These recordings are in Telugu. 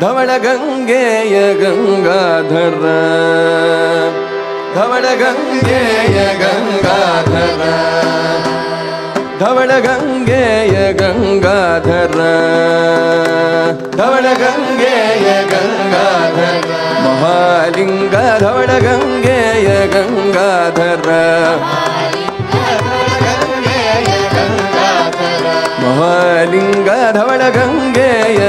धवणगङ्गेय गङ्गाधर धवणगङ्गेय गङ्गाधर धवणगङ्गेय गङ्गाधर धवणगङ्गेय गङ्गाधर महालिङ्ग धवणगङ्गेय गङ्गाधर महालिङ्ग धवणगङ्गेय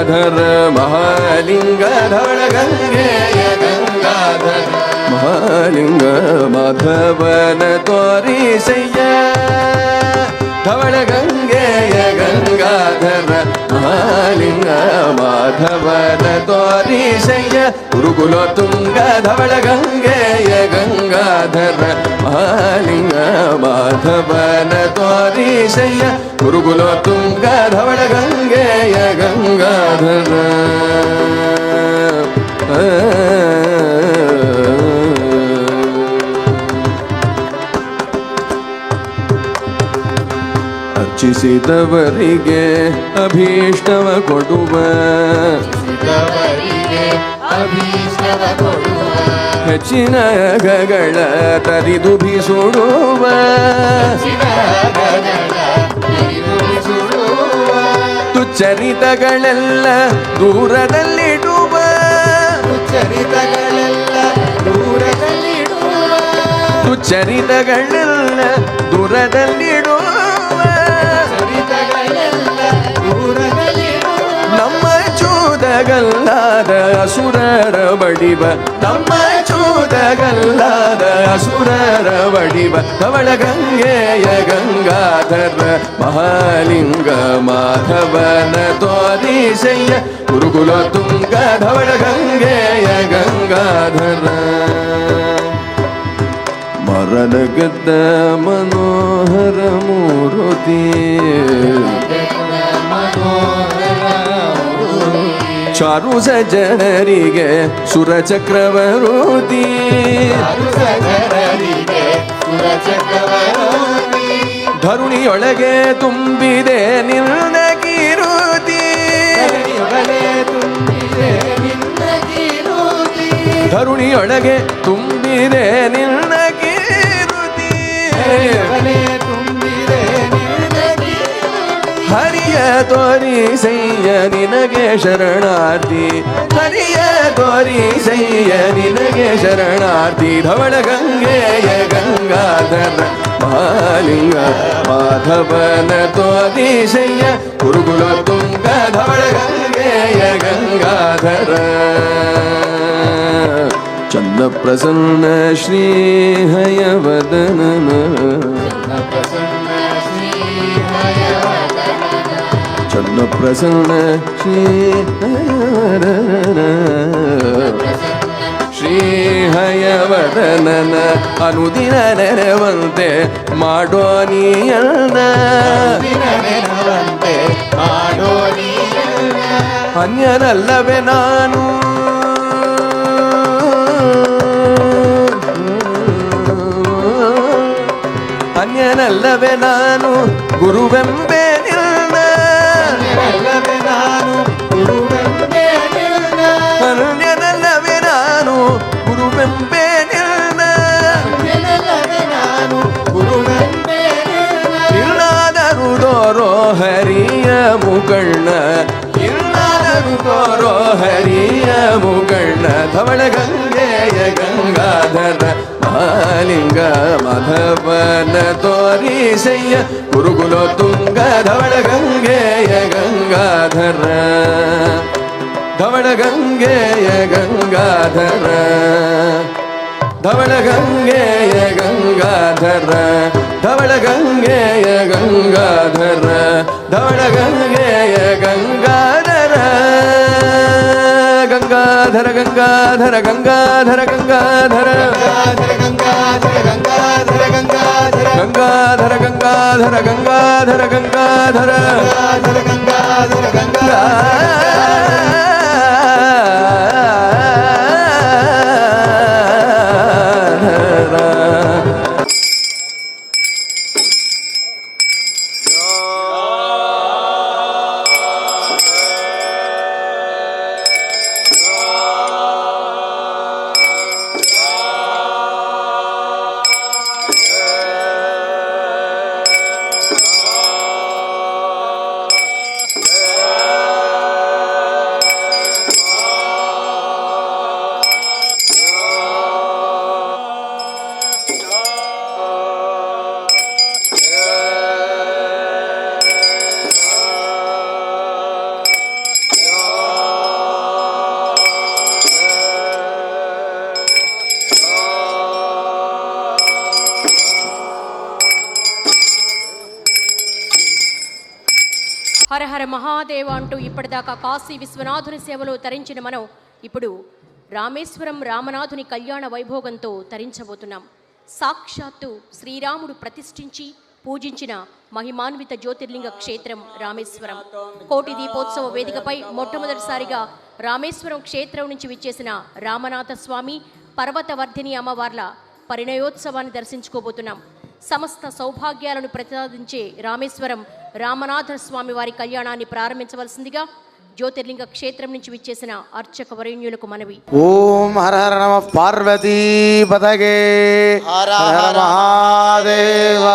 गङ्गाधर महालिङ्गधर गङ्गेय गङ्गाधर महालिङ्ग माधवन तोरि शय्य ధవళ గంగేయ గంగాధర మహాలింగ మాధవన తోరీశయ్య గురుకుల తుంగ ధవళ గంగేయ గంగాధర మహాలింగ మాధవన తోరీశయ్య గురుకుల తుంగ ధవళ గంగేయ గంగాధర ಸಿದವರಿಗೆ ಅಭೀಷ್ಟವ ಕೊಡುವ. ಹೆಚ್ಚಿನ ಗಗಳ ತರಿದು ಬಿಸುಡುವ. ತುಚ್ಚರಿತಗಳೆಲ್ಲ ದೂರದಲ್ಲಿಡುವ. ಚರಿತಗಳೆಲ್ಲ ದೂರದಲ್ಲಿಡುವ. ತುಚ್ಚರಿತಗಳೆಲ್ಲ ದೂರದಲ್ಲಿಡುವ. சூதகல்லாத அசுரர வடிவ. நம்ம சூதகல்லாத அசுரர வடிவ. கவள கங்கேய கங்காதர மகாலிங்க மாதவன தோதி செய்ய. குருகுல துங்க தவள கங்கேய கங்காதர. மரணகத்த மனோஹர மூருதி மனோஹர ಚಾರು ಜನರಿಗೆ ಸುರ ಚಕ್ರವರುತಿ ಧರುಣಿಯೊಳಗೆ ತುಂಬಿದೆ ನಿನ್ನ ಕೀರುತಿ ಕರಣಿಯೊಡನೆ ತುಂಬಿದೆ ನಿನ್ನ ಕೀರುತಿ ಧರುಣಿಯೊಳಗೆ ತುಂಬಿದೆ ನಿನ್ನ ಕೀರುತಿ ತೋರಿ ಸಯ್ಯ ನಿನಗೆ ಶರಣಾರ್ಥಿ ಹರಿಯ ತೋರಿ ಸಯ್ಯ ನಿನಗೆ ಶರಣಾರ್ಥಿ ಧವಳ ಗಂಗೆಯ ಗಂಗಾಧರ ಮಹಾಲಿಂಗ ಮಾಧವನ ತೋರಿ ಸಯ್ಯ ಗುರುಗುಲ ತುಂಗ ಧವಳ ಗಂಗೆಯ ಗಂಗಾಧರ ಚಂದ ಪ್ರಸನ್ನ ಶ್ರೀ ಹಯವದನನ प्रसन्न श्री ಶ್ರೀಹಯವದನನ ಅನುದಿನ ನೆರವಂತೆ ಮಾಡೋ ನೀಯನ್ನ ಅನ್ಯನಲ್ಲವೇ ನಾನು ಅನ್ಯನಲ್ಲವೇ ನಾನು ಗುರುವೆಂಬೆ ಇಲ್ಲಾದರೂ ತೋರೋ ಹರಿಯ ಮುಗಣ್ಣ ಧವಳ ಗಂಗೆಯ ಗಂಗಾಧರ ಮಹಾಲಿಂಗ ಮಾಧವನ ತೋರಿಸಯ್ಯ ಗುರುಗುಲ ತುಂಗ ಧವಳ ಗಂಗೆಯ ಗಂಗಾಧರ ಧವಳ ಗಂಗೆಯ ಗಂಗಾಧರ ಧವಳ ಗಂಗೆಯ ಗಂಗಾಧರ ಧವಳ ಗಂಗೆಯ ಗಂಗಾಧರ ಧವಳ ಗಂಗೆಯ ಗಂಗಾಧರ గంగాధర గంగాధర గంగాధర గంగాధర గంగాధర గంగాధర గంగాధర గంగాధర గంగాధర గంగాధర గంగాధర హర మహాదేవ అంటూ ఇప్పటిదాకా కాశీ విశ్వనాథుని సేవలో తరించిన మనం ఇప్పుడు రామేశ్వరం రామనాథుని కళ్యాణ వైభోగంతో తరించబోతున్నాం. సాక్షాత్తు శ్రీరాముడు ప్రతిష్ఠించి పూజించిన మహిమాన్విత జ్యోతిర్లింగ క్షేత్రం రామేశ్వరం. కోటి దీపోత్సవ వేదికపై మొట్టమొదటిసారిగా రామేశ్వరం క్షేత్రం నుంచి విచ్చేసిన రామనాథ స్వామి పర్వతవర్ధిని అమ్మవార్ల పరిణయోత్సవాన్ని దర్శించుకోబోతున్నాం. సమస్త సౌభాగ్యాలను ప్రతిపాదించే రామేశ్వరం రామనాథ స్వామి వారి కళ్యాణాన్ని ప్రారంభించవలసిందిగా జ్యోతిర్లింగ క్షేత్రం నుంచి విచ్చేసిన అర్చక వరేణ్యులకు మనవి ఓం హర హర నమ పార్వతీ పదగే హర హర హర మహాదేవ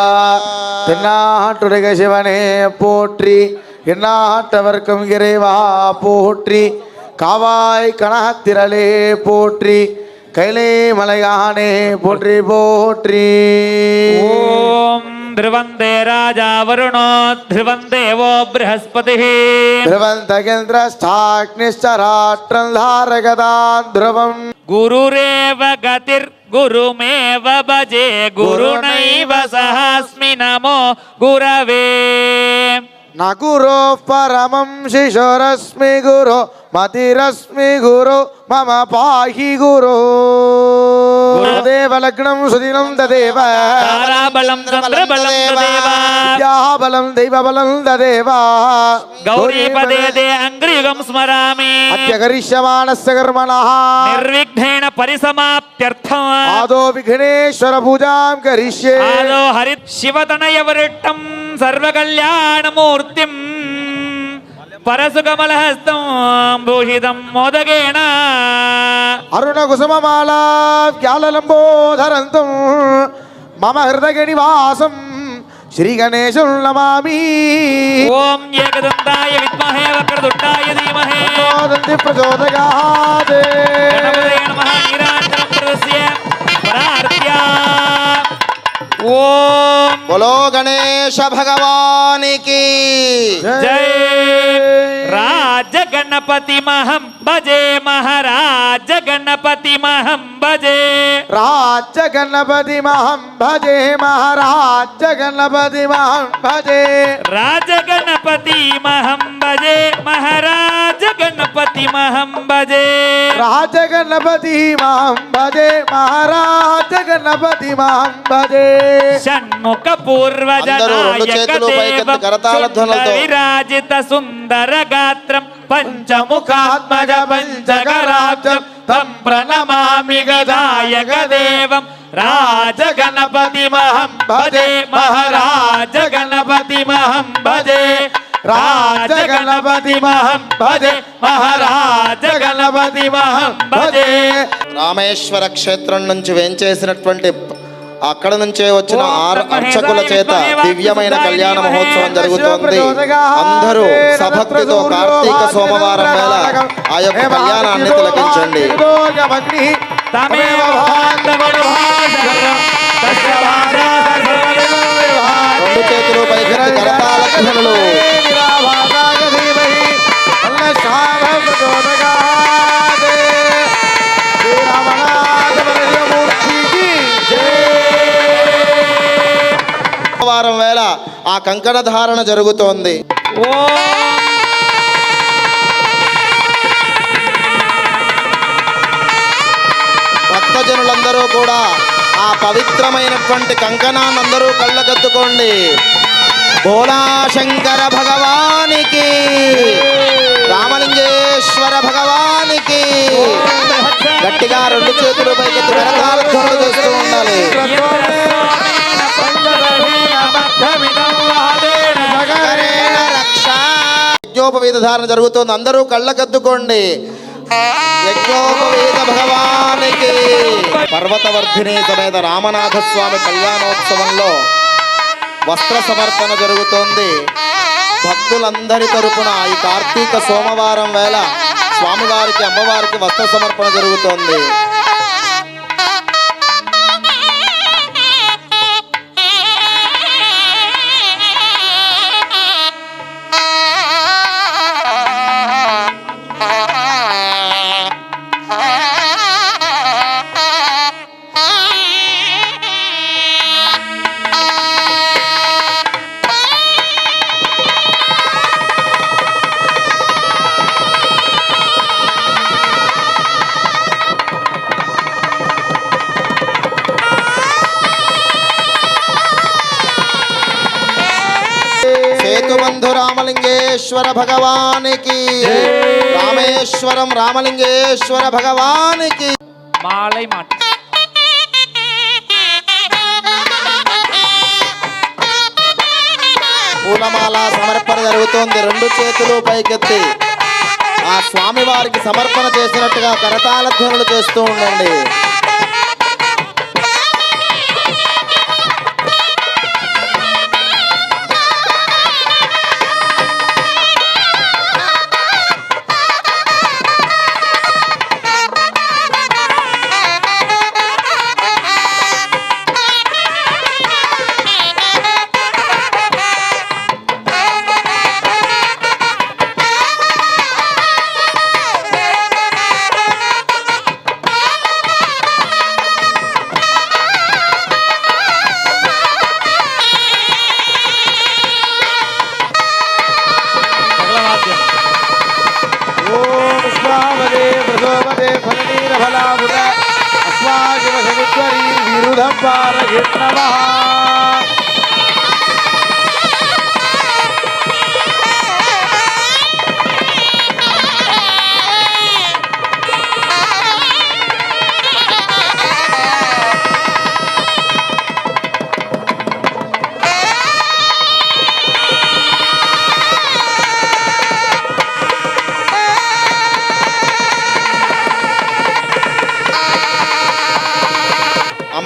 தென்னாட்டுடைய சிவனே போற்றி எந்நாட்டவர்க்கும் இறைவா போற்றி காவாய் கனகத்திரளே போற்றி கைலே மலையானே போற்றி போற்றி ॐ ध्रुवन्ते राजा वरुणो ध्रुवं देवो बृहस्पतिः ध्रुवन्तगिन्द्रश्चाग्निश्चराट्रन्धारगदान् ध्रुवम् गुरुरेव गतिर्गुरुमेव भजे गुरुणैव सहास्मि नमो गुरवे न गुरोः परमं शिशुरस्मि गुरो मतिरस्मि गुरु மம பாகி குரு. தேவலக்னம் சுதினம் ததேவ. தாராபலம் சந்திரபலம் ததேவ. வித்யாபலம் தெய்வபலம் ததேவ. கௌரீபதே தே அங்கிரியுகம் ஸ்மராமி. அத்யகரிஷ்யமானஸ்ய கர்மணः நிர்விக்னேன பரிசமாப்தியர்த்தம். ஆதோ விக்னேஸ்வர பூஜாம் கரிஷ்யே. ஆதோ ஹரித் சிவதனய வருட்டம் சர்வ மூர்த்திம் பரசுகமலஹஸ்தம் பூஷிதம் மோதகேன அருணகுசுமமாலாலம்போதரந்தும் மம ஹிருதகணிவாசம் ஸ்ரீகணேசம் நமாமி ஓம் ஏகதந்தாய வித்மஹே வக்ரதுண்டாய தீமஹே. தந்தி பிரச்சோதகாதே நமஹ நீராஜனம் பிரவசிய பரார்த்தியா ఓం. బలో గణేష భగవానికి. జై. రా. మహారాజ గణపతి మహం భజే మహారాజ గణపతి మహం భజే. రాజ గణపతి మహం భజే మహారాజ గణపతి మహం భజే. రాజ గణపతి మహం భజే మహారాజ గణపతి మహం భజే. రాజ గణపతి మహం భజే మహారాజ గణపతి మహం భజే. షణ్ముఖ పూర్వజ నాయక దేవ విరాజిత సుందర గాత్రం పంచముఖాత్మజ పంచగరాబ్జం తం ప్రణమామి గదాయక దేవం రాజగణపతి మహం భజే మహారాజ గణపతి మహం భజే రాజగణపతి మహం భజే మహారాజ గణపతి మహం భజే రామేశ్వర క్షేత్రం నుంచి వేంచేసినటువంటి అక్కడ నుంచే వచ్చిన ఆరు అర్చకుల చేత దివ్యమైన కళ్యాణ మహోత్సవం జరుగుతోంది. అందరూ సభక్తితో కార్తీక సోమవారం వేళ ఆ యొక్క కళ్యాణాన్ని తిలకించండి. రెండు చేతులు పైకెత్తి కరతాళ ధ్వనులు సోమవారం వేళ ఆ కంకణ ధారణ జరుగుతోంది. భక్తజనులందరూ కూడా ఆ పవిత్రమైనటువంటి కంకణాన్ని అందరూ కళ్ళకత్తుకోండి భోలా శంకర భగవానికి రామలింగేశ్వర భగవానికి గట్టిగా రెండు చేతులు పైకెత్తి కరతాళ ధ్వనులు చేస్తూ ఉండాలి. కరేణ ధారణ జరుగుతోంది. అందరూ కళ్ళకద్దుకోండి యజ్ఞోపవేద భగవానికి పర్వతవర్ధిని సమేత రామనాథ స్వామి కళ్యాణోత్సవంలో వస్త్ర సమర్పణ జరుగుతోంది. భక్తులందరి తరపున ఈ కార్తీక సోమవారం వేళ స్వామివారికి అమ్మవారికి వస్త్ర సమర్పణ జరుగుతోంది. భగవానికి. రామేశ్వరం రామలింగేశ్వర భగవానికి. మాలై మాట. పూలమాల సమర్పణ జరుగుతోంది. రెండు చేతులు పైకెత్తి. ఆ స్వామి వారికి సమర్పణ చేసినట్టుగా కరతాల ధ్వనులు చేస్తూ ఉండండి. பிரபாவதே பிரசோபதே பலநீரபலாபுர அஸ்மாஜிவசகுத்வரீர் விருதப்பார கிருஷ்ணவா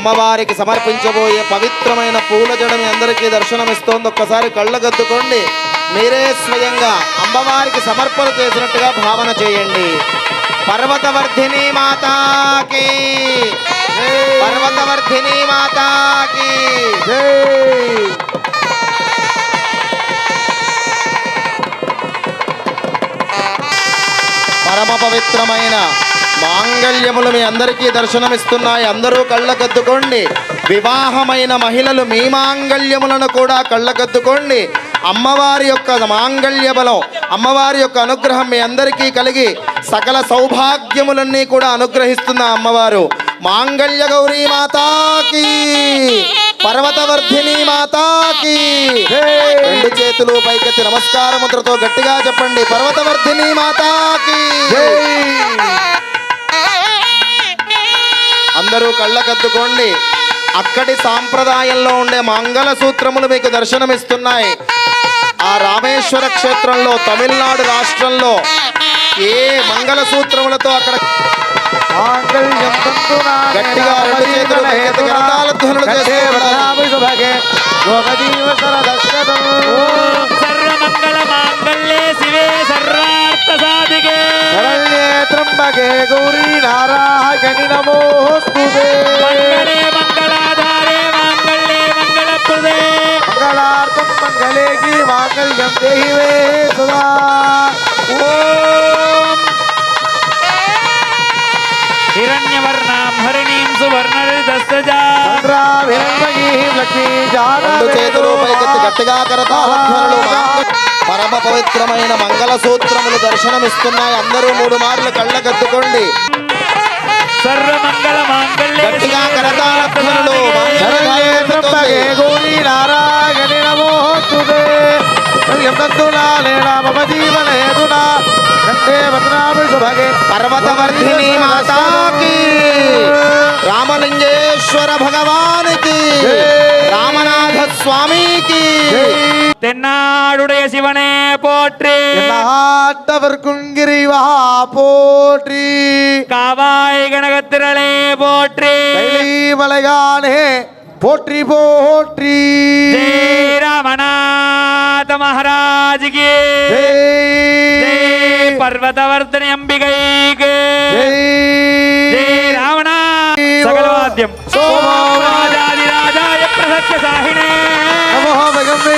అమ్మవారికి సమర్పించబోయే పవిత్రమైన పూల జడ అందరికీ దర్శనమిస్తోంది. ఒక్కసారి కళ్ళగద్దుకోండి. మీరే స్వయంగా అమ్మవారికి సమర్పణ చేసినట్టుగా భావన చేయండి. పర్వతవర్ధిని మాతాకి. పర్వతవర్ధిని మాతాకి. పరమ పవిత్రమైన మాంగళ్యములు మీ అందరికీ దర్శనమిస్తున్నాయి. అందరూ కళ్ళకద్దుకోండి. వివాహమైన మహిళలు మీ మాంగళ్యములను కూడా కళ్ళకద్దుకోండి. అమ్మవారి యొక్క మాంగళ్య బలం అమ్మవారి యొక్క అనుగ్రహం మీ అందరికీ కలిగి సకల సౌభాగ్యములన్నీ కూడా అనుగ్రహిస్తున్న అమ్మవారు. మాంగళ్య గౌరీ మాతాకి పర్వతవర్ధిని మాతాకి. రెండు చేతులు పైకెత్తి నమస్కార ముద్రతో గట్టిగా చెప్పండి. పర్వతవర్ధిని మాతాకి. అందరూ కళ్ళకద్దుకోండి. అక్కడి సాంప్రదాయంలో ఉండే మంగళ సూత్రములు మీకు దర్శనమిస్తున్నాయి. ఆ రామేశ్వర క్షేత్రంలో తమిళనాడు రాష్ట్రంలో ఏ మంగళ సూత్రములతో అక్కడ గట్టిగా రెండు చేతులు పైకెత్తి ధ్వనులు రెండు చేతులు పైకెత్తి గట్టిగా కరతాళ ధ్వనులు మాంగ- పరమ పవిత్రమైన మంగళ సూత్రములు దర్శనమిస్తున్నాయి. అందరూ మూడు మార్లు మాంగళ్యే గట్టిగా కరతాళ ధ్వనులు నారాయణి ఎంతంతునాలేనా మమ జీవనేతునా కంఠే భద్రామి శుభగే పర్వతవర్ధిని మాతాకి రామలింగేశ్వర భగవానికి రామనాథ స్వామికి தென்னாடுடைய சிவனே போற்றி நாட்டவர்க்கும் கிரிவா போற்றி காவாய் கனகத்திரளே போற்றி கைலி மலையானே போற்றி போற்றி. ராமநாத மகாராஜுக்கு. பர்வதவர்தன அம்பிகைக்கு. ராமனா சகலவாத்தியம் சோமோ ராஜாதி ராஜாய பிரசத்ய சாஹினே நமோ மகமே